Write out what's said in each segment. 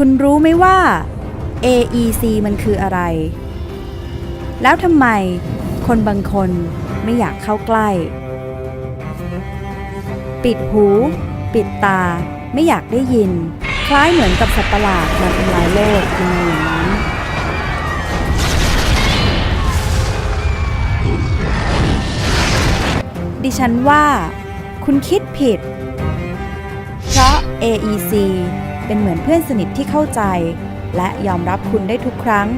คุณรู้ไหมว่า AEC มันคืออะไร แล้วทำไมคนบางคนไม่อยากเข้าใกล้ ปิดหู ปิดตา ไม่อยากได้ยิน คล้ายเหมือนกับสัตว์ประหลาดมาทำลายโลกยังไงอย่างนั้นดิฉันว่า คุณคิดผิด เพราะ AEC เป็นเหมือนเพื่อนสนิทที่เข้าใจ และยอมรับคุณได้ทุกครั้ง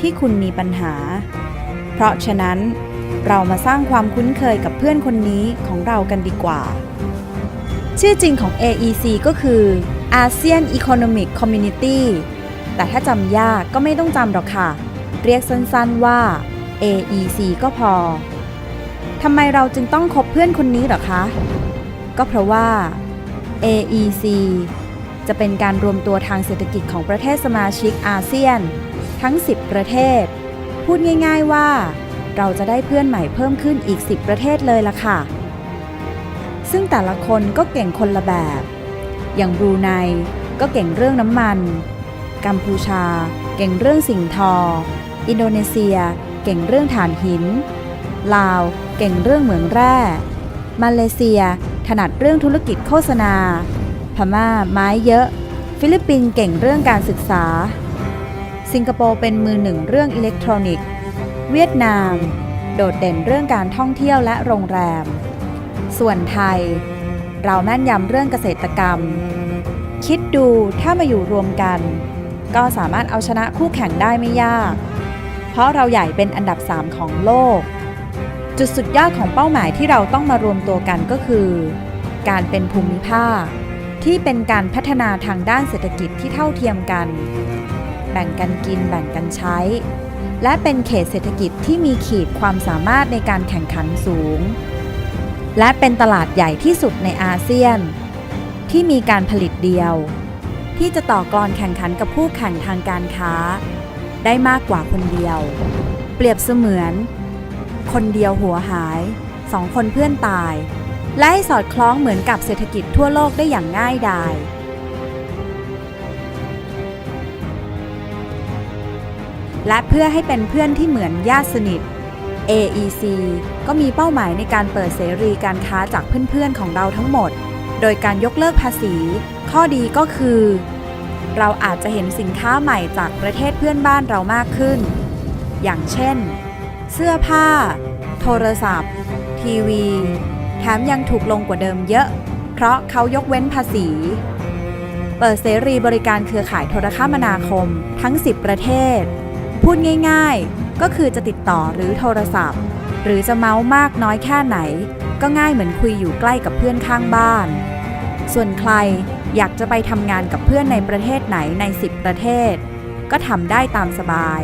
ที่คุณมีปัญหา เพราะฉะนั้น เรามาสร้างความคุ้นเคยกับเพื่อนคนนี้ของเรากันดีกว่า ชื่อจริงของ AEC ก็คือ ASEAN Economic Community แต่ถ้าจำยากก็ไม่ต้องจำหรอกค่ะ เรียกสั้นๆว่า AEC ก็พอ ทำไมเราจึงต้องคบเพื่อนคนนี้หรอคะ ก็เพราะว่า AEC จะเป็นการรวมตัวทางเศรษฐกิจของประเทศสมาชิกอาเซียน ทั้ง 10 ประเทศ พูดง่าย ๆว่า เราจะได้เพื่อนใหม่เพิ่มขึ้นอีก 10 ประเทศเลยล่ะค่ะ ซึ่งแต่ละคนก็เก่งคนละแบบ อย่างบรูไนก็เก่งเรื่องน้ำมัน กัมพูชา เก่งเรื่องสิ่งทอ อินโดนีเซีย เก่งเรื่องถ่านหิน ลาว เก่งเรื่องเหมืองแร่ มาเลเซีย ถนัดเรื่องธุรกิจโฆษณา พม่าไม้เยอะ ฟิลิปปินส์เก่งเรื่องการศึกษา สิงคโปร์เป็นมือหนึ่งเรื่องอิเล็กทรอนิกส์ เวียดนาม โดดเด่นเรื่องการท่องเที่ยวและโรงแรม ส่วนไทย เราแม่นยำเรื่องเกษตรกรรม คิดดูถ้ามาอยู่รวมกัน ก็สามารถเอาชนะคู่แข่งได้ไม่ยาก เพราะเราใหญ่เป็นอันดับ 3 ของโลก จุดสุดยอดของเป้าหมายที่เราต้องมารวมตัวกันก็คือ การเป็นภูมิภาค ที่เป็นการพัฒนาทางด้านเศรษฐกิจที่เท่าเทียมกัน แบ่งกันกินแบ่งกันใช้ และเป็นเขตเศรษฐกิจที่มีขีดความสามารถในการแข่งขันสูง และเป็นตลาดใหญ่ที่สุดในอาเซียน ที่มีการผลิตเดียว ที่จะต่อกรแข่งขันกับคู่แข่งทางการค้า ได้มากกว่าคนเดียว เปรียบเสมือน คนเดียวหัวหายสองคนเพื่อนตาย และให้สอดคล้องเหมือนกับเศรษฐกิจทั่วโลกได้อย่างง่ายดาย และเพื่อให้เป็นเพื่อนที่เหมือนญาติสนิท AEC ก็มีเป้าหมายในการเปิดเสรีการค้าจากเพื่อนๆของเราทั้งหมด โดยการยกเลิกภาษี ข้อดีก็คือ เราอาจจะเห็นสินค้าใหม่จากประเทศเพื่อนบ้านเรามากขึ้น อย่างเช่น เสื้อผ้า โทรศัพท์ ทีวี แถมยังถูกลงกว่าเดิมเยอะ เพราะเขายกเว้นภาษี เปิดเสรีบริการเครือข่ายโทรคมนาคมทั้ง 10 ประเทศ พูดง่ายๆ ก็คือจะติดต่อหรือโทรศัพท์ หรือจะเมาส์มากน้อยแค่ไหน ก็ง่ายเหมือนคุยอยู่ใกล้กับเพื่อนข้างบ้าน ส่วนใครอยากจะไปทำงานกับเพื่อนในประเทศไหนใน 10 ประเทศ ก็ทำได้ตามสบาย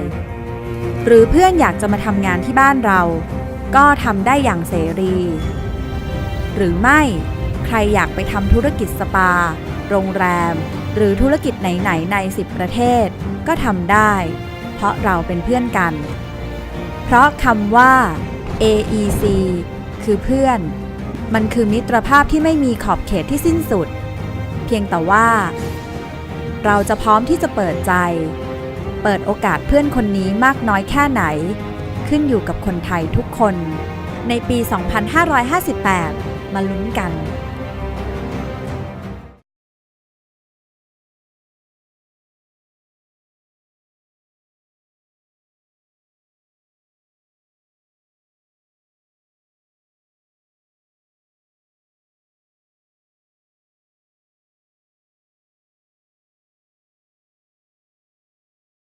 หรือเพื่อนอยากจะมาทำงานที่บ้านเรา ก็ทำได้อย่างเสรี หรือไม่ ใครอยากไปทำธุรกิจสปา โรงแรม หรือธุรกิจไหนๆใน 10 ประเทศ ก็ทำได้ เพราะเราเป็นเพื่อนกัน เพราะคำว่า AEC คือเพื่อน มันคือมิตรภาพที่ไม่มีขอบเขตที่สิ้นสุด เพียงแต่ว่า เราจะพร้อมที่จะเปิดใจ เปิดโอกาสเพื่อนคนนี้มากน้อยแค่ไหน ขึ้นอยู่กับคนไทยทุกคน ในปี 2558 มาลุ้นกัน